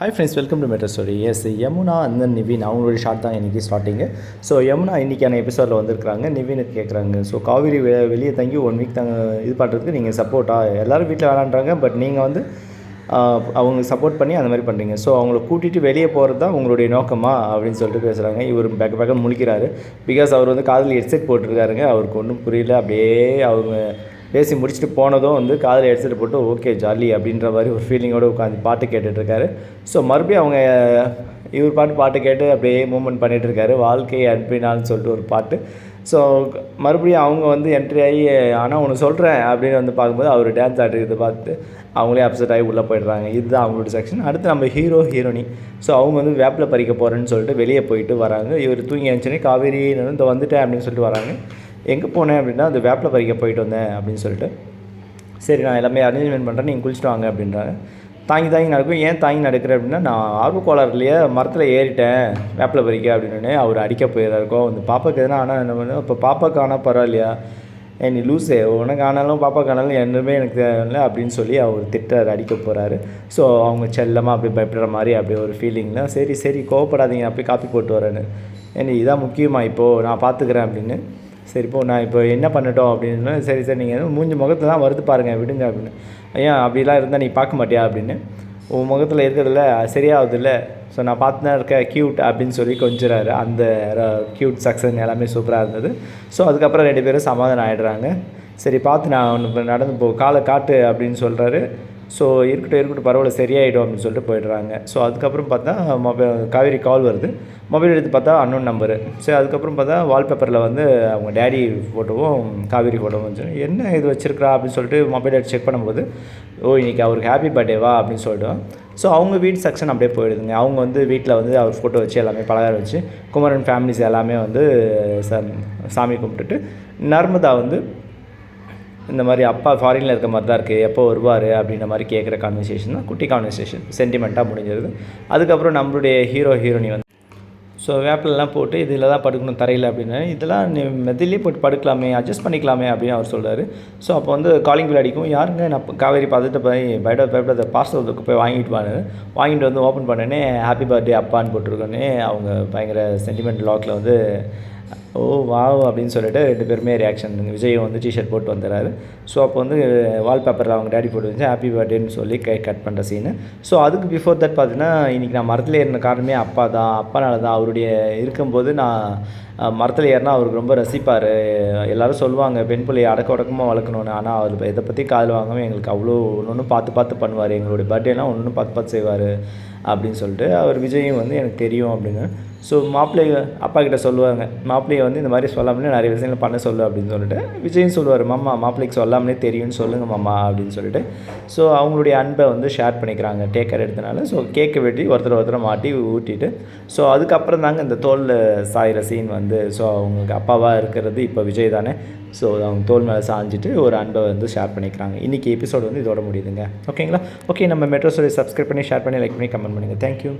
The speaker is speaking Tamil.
Hi friends welcome to metro story S Yamuna அந்த நிவின் அவங்களோட ஷார்ட் தான் இன்றைக்கி ஸ்டார்டிங்கு ஸோ யமுனா இன்றைக்கான எபிசோடில் வந்திருக்கிறாங்க. நிவினுக்கு கேட்குறாங்க ஸோ காவிரி வெ வெளியே தங்கி ஒன் வீக் தாங்க இது பண்ணுறதுக்கு நீங்கள் சப்போர்ட்டாக எல்லோரும் வீட்டில் வேணான்றாங்க பட் நீங்கள் வந்து அவங்க சப்போர்ட் பண்ணி அந்த மாதிரி பண்ணுறீங்க ஸோ அவங்கள கூட்டிகிட்டு வெளியே போகிறது தான் உங்களுடைய நோக்கமா? அப்படின்னு சொல்லிட்டு பேசுகிறாங்க இவர் பேக்க பேக்க முழிக்கிறாரு. பிகாஸ் அவர் வந்து காதில் ஹெட்செட் போட்டிருக்காருங்க. அவருக்கு ஒன்றும் புரியல. அப்படியே அவங்க பேசி முடிச்சுட்டு போனதும் வந்து காதில் எடுத்துகிட்டு போட்டு ஓகே ஜாலி அப்படின்ற மாதிரி ஒரு ஃபீலிங்கோடு உட்காந்து பாட்டு கேட்டுட்ருக்காரு. ஸோ மறுபடியும் அவங்க இவர் பாட்டு பாட்டு கேட்டு அப்படியே மூமெண்ட் பண்ணிகிட்டு இருக்காரு வாழ்க்கை அன்பினான்னு சொல்லிட்டு ஒரு பாட்டு. ஸோ மறுபடியும் அவங்க வந்து என்ட்ரி ஆகி ஆனால் ஒன்று சொல்கிறேன் அப்படின்னு வந்து பார்க்கும்போது அவர் டான்ஸ் ஆடுறது பார்த்து அவங்களே அப்செட் ஆகி உள்ளே போயிடுறாங்க. இதுதான் அவங்களோட செக்ஷன் அடுத்து நம்ம ஹீரோ ஹீரோனி ஸோ அவங்க வந்து வேப்பில் பறிக்க போகிறேன்னு சொல்லிட்டு வெளியே போயிட்டு வராங்க. இவர் தூங்கி எழுந்துச்சுனே காவேரி இந்த வந்துட்டேன் அப்படின்னு சொல்லிட்டு வராங்க. எங்கே போனேன் அப்படின்னா அந்த வேப்பில் பறிக்க போயிட்டு வந்தேன் அப்படின்னு சொல்லிட்டு. சரி நான் எல்லாமே அரேஞ்ச்மெண்ட் பண்ணுறேன் நீங்கள் குளிச்சுட்டு வாங்க அப்படின்றாங்க. தாங்கி தாங்கி நடக்கும். ஏன் தாங்கி நடக்கிறேன் அப்படின்னா நான் ஆர்வக்கோளாறுலையே மரத்தில் ஏறிட்டேன் வேப்பில் பறிக்க அப்படின்னு. அவர் அடிக்க இருக்கும் அந்த பாப்பாக்கு எதுனா ஆனால் என்ன பண்ணு இப்போ பாப்பாக்கு ஆனால் பரவாயில்லையா? ஏ நீ லூஸு உனக்கு ஆனாலும் பாப்பாக்கு ஆனாலும் என்னமே எனக்கு தேவையில்லை அப்படின்னு சொல்லி அவர் திட்டார் அடிக்க போகிறாரு ஸோ அவங்க செல்லமாக அப்படி பயப்படுற மாதிரி அப்படி ஒரு ஃபீலிங்கில் சரி சரி கோவப்படாதீங்க அப்படியே காப்பி போட்டு வரேன்னு. ஏன்னா இதான் முக்கியமா இப்போது நான் பார்த்துக்கிறேன் அப்படின்னு. சரி இப்போ நான் இப்போ என்ன பண்ணட்டும் அப்படின்னு சரி சரி நீங்கள் மூஞ்சி முகத்தை தான் வருது பாருங்கள் விடுங்க அப்படின்னு. ஐயா அப்படிலாம் இருந்தால் நீ பார்க்க மாட்டியா அப்படின்னு. உன் முகத்தில் இருக்கிறதில்ல சரியாகுதுல்ல ஸோ நான் பார்த்து தான் இருக்கேன் க்யூட் அப்படின்னு சொல்லி கொஞ்சிறாரு. அந்த க்யூட் சக்ஸன் எல்லாமே சூப்பராக இருந்தது. ஸோ அதுக்கப்புறம் ரெண்டு பேரும் சமாதானம் ஆகிடுறாங்க சரி பார்த்து நான் ஒன்று நடந்து போ காலை காட்டு அப்படின்னு சொல்கிறாரு ஸோ இருக்கட்டும் இருக்கட்டும் பரவாயில்ல சரியாயிடும் அப்படின்னு சொல்லிட்டு போயிடுறாங்க. ஸோ அதுக்கப்புறம் பார்த்தா மொபைல் காவேரி கால் வருது. மொபைல் எடுத்து பார்த்தா அன்னோன் நம்பரு சரி அதுக்கப்புறம் பார்த்தா வால்பேப்பரில் வந்து அவங்க டேடி ஃபோட்டோவும் காவேரி ஃபோட்டோவும் வச்சு என்ன இது வச்சுருக்கா அப்படின்னு சொல்லிட்டு மொபைல் எடுத்து செக் பண்ணும்போது ஓ இன்னைக்கு அவருக்கு ஹாப்பி பர்த்டேவா அப்படின்னு சொல்லிட்டு. ஸோ அவங்க வீட்டு செக்ஷன் அப்படியே போயிடுதுங்க. அவங்க வந்து வீட்டில் வந்து அவர் ஃபோட்டோ வச்சு எல்லாமே பலகாரம் வச்சு குமரன் ஃபேமிலிஸ் எல்லாமே வந்து சாமி கும்பிட்டுட்டு நர்மதா வந்து இந்த மாதிரி அப்பா ஃபாரினில் இருக்க மாதிரி தான் இருக்குது எப்போ வருவார் அப்படின்ற மாதிரி கேட்குற கான்வர்சேஷன் தான் குட்டி கான்வர்சேஷன் சென்டிமெண்ட்டாக முடிஞ்சிருது. அதுக்கப்புறம் நம்மளுடைய ஹீரோ ஹீரோனி வந்து ஸோ வேப்பிலெலாம் போட்டு இதில் தான் படுக்கணும் தரையில் அப்படின்னு. இதெல்லாம் நீ மெதிலே போட்டு படுக்கலாமே அட்ஜஸ்ட் பண்ணிக்கலாமே அப்படின்னு அவர் சொல்கிறார் ஸோ அப்போ வந்து காலிங் பில் அடிக்கும். யாருங்க? நான் காவேரி பார்த்துட்டு போய் பயட பயப்படாத பார்சல் போய் வாங்கிட்டு வாங்க வாங்கிட்டு வந்து ஓப்பன் பண்ணனே ஹாப்பி பர்த்டே அப்பான்னு போட்டிருக்கோன்னே அவங்க பயங்கர சென்டிமெண்ட் லாக்கில் வந்து ஓ வாவ் அப்படின்னு சொல்லிட்டு ரெண்டு பேருமே ரியாக்ஷன் விஜயும் வந்து டிஷர்ட் போட்டு வந்துடுறாரு. ஸோ அப்போ வந்து வால்பேப்பரில் அவங்க டேடி போட்டு வந்து ஹாப்பி பர்த்டேன்னு சொல்லி கை கட் பண்ணுற சீனு ஸோ அதுக்கு பிஃபோர் தட் பார்த்தீங்கன்னா இன்றைக்கி நான் மரத்தில் ஏறின காரணமே அப்பா தான். அப்பானால தான் அவருடைய இருக்கும்போது நான் மரத்தில் ஏறினா அவருக்கு ரொம்ப ரசிப்பார். எல்லாரும் சொல்லுவாங்க பெண் பிள்ளையை அடக்க உடக்கமாக வளர்க்கணும்னு. ஆனால் அவர் இதை பற்றி காதில் வாங்காமல் எங்களுக்கு அவ்வளோ ஒன்று ஒன்று பார்த்து பார்த்து பண்ணுவார். எங்களுடைய பர்த்டேலாம் ஒன்று பார்த்து பார்த்து செய்வார். அப்படின்னு சொல்லிட்டு அவர் விஜயும் வந்து எனக்கு தெரியும் அப்படின்னு. ஸோ மாப்பிள்ளை அப்பா கிட்ட சொல்லுவாங்க மாப்பிள்ளையை வந்து இந்த மாதிரி சொல்லாமலே நிறைய விஷயங்கள் பண்ண சொல்லு அப்படின்னு சொல்லிட்டு விஜயும் சொல்லுவார் மாமா மாப்பிள்ளைக்கு சொல்லாமலே தெரியும்னு சொல்லுங்கள் மாமா அப்படின்னு சொல்லிட்டு. ஸோ அவங்களுடைய அன்பை வந்து ஷேர் பண்ணிக்கிறாங்க டேக்கர் எடுத்தனால. ஸோ கேக்கை வெட்டி ஒருத்தர் ஒருத்தரை மாட்டி ஊட்டிட்டு. ஸோ அதுக்கப்புறம் தாங்க இந்த தோலில் சாயிற சீன் வந்து ஸோ அவங்களுக்கு அப்பாவாக இருக்கிறது இப்போ விஜய் தானே. ஸோ அவங்க தோல் மேலே சாஞ்சிட்டு ஒரு அன்பை வந்து ஷேர் பண்ணிக்கிறாங்க. இன்றைக்கி எபிசோடு வந்து இதோட முடியுதுங்க. ஓகேங்களா ஓகே நம்ம மெட்ரோ ஸ்டோரி சப்ஸ்கிரைப் பண்ணி ஷேர் பண்ணி லைக் பண்ணி கமெண்ட் பண்ணுங்கள் தேங்க்யூ